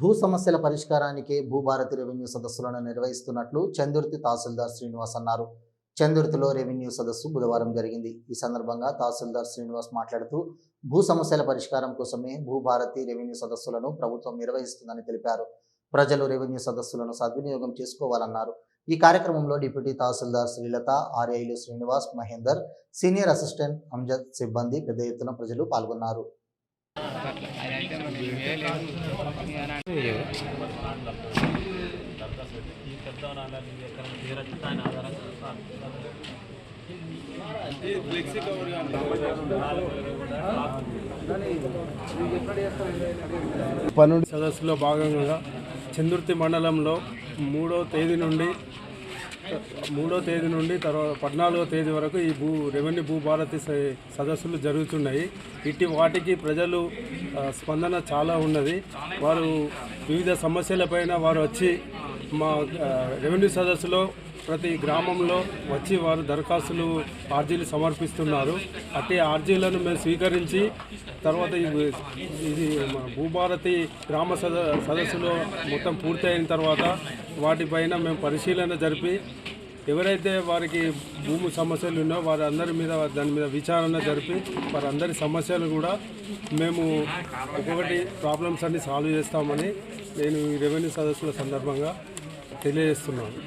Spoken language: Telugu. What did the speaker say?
భూ సమస్యల పరిష్కారానికి భూభారతి రెవెన్యూ సదస్సులను నిర్వహిస్తున్నట్లు చందుర్తి తహసీల్దార్ శ్రీనివాస్ అన్నారు. చందుర్తిలో రెవెన్యూ సదస్సు బుధవారం జరిగింది. ఈ సందర్భంగా తహసీల్దార్ శ్రీనివాస్ మాట్లాడుతూ భూ సమస్యల పరిష్కారం కోసమే భూభారతి రెవెన్యూ సదస్సులను ప్రభుత్వం నిర్వహిస్తుందని తెలిపారు. ప్రజలు రెవెన్యూ సదస్సులను సద్వినియోగం చేసుకోవాలన్నారు. ఈ కార్యక్రమంలో డిప్యూటీ తహసీల్దార్ శ్రీలత ఆర్ఐలు శ్రీనివాస్ మహేందర్ సీనియర్ అసిస్టెంట్ అంజద్ సిబ్బంది పెద్ద ఎత్తున ప్రజలు పాల్గొన్నారు. పన్నెండు సదస్సులో భాగంగా చందుర్తి మండలంలో మూడో తేదీ నుండి మూడో తేదీ నుండి తర్వాత పద్నాలుగో తేదీ వరకు ఈ భూ రెవెన్యూ భూభారతి స- సదస్సులు జరుగుతున్నాయి. ఇట్టి వాటికి ప్రజలు స్పందన చాలా ఉన్నది. వారు వివిధ సమస్యలపైన వారు వచ్చి మా రెవెన్యూ సదస్సులో ప్రతి గ్రామంలో వచ్చి వారు దరఖాస్తులు ఆర్జీలు సమర్పిస్తున్నారు. అట్టి ఆర్జీలను మేము స్వీకరించి తర్వాత ఇది మా భూభారతి గ్రామ సద సదస్సులో మొత్తం పూర్తయిన తర్వాత వాటిపైన మేము పరిశీలన జరిపి ఎవరైతే వారికి భూమి సమస్యలు ఉన్నాయో వారి అందరి మీద దాని మీద విచారణ జరిపి వారందరి సమస్యలు కూడా మేము ఒక్కొక్కటి ప్రాబ్లమ్స్ అన్ని సాల్వ్ చేస్తామని నేను ఈ రెవెన్యూ సదస్సుల సందర్భంగా తెలియజేస్తున్నాను.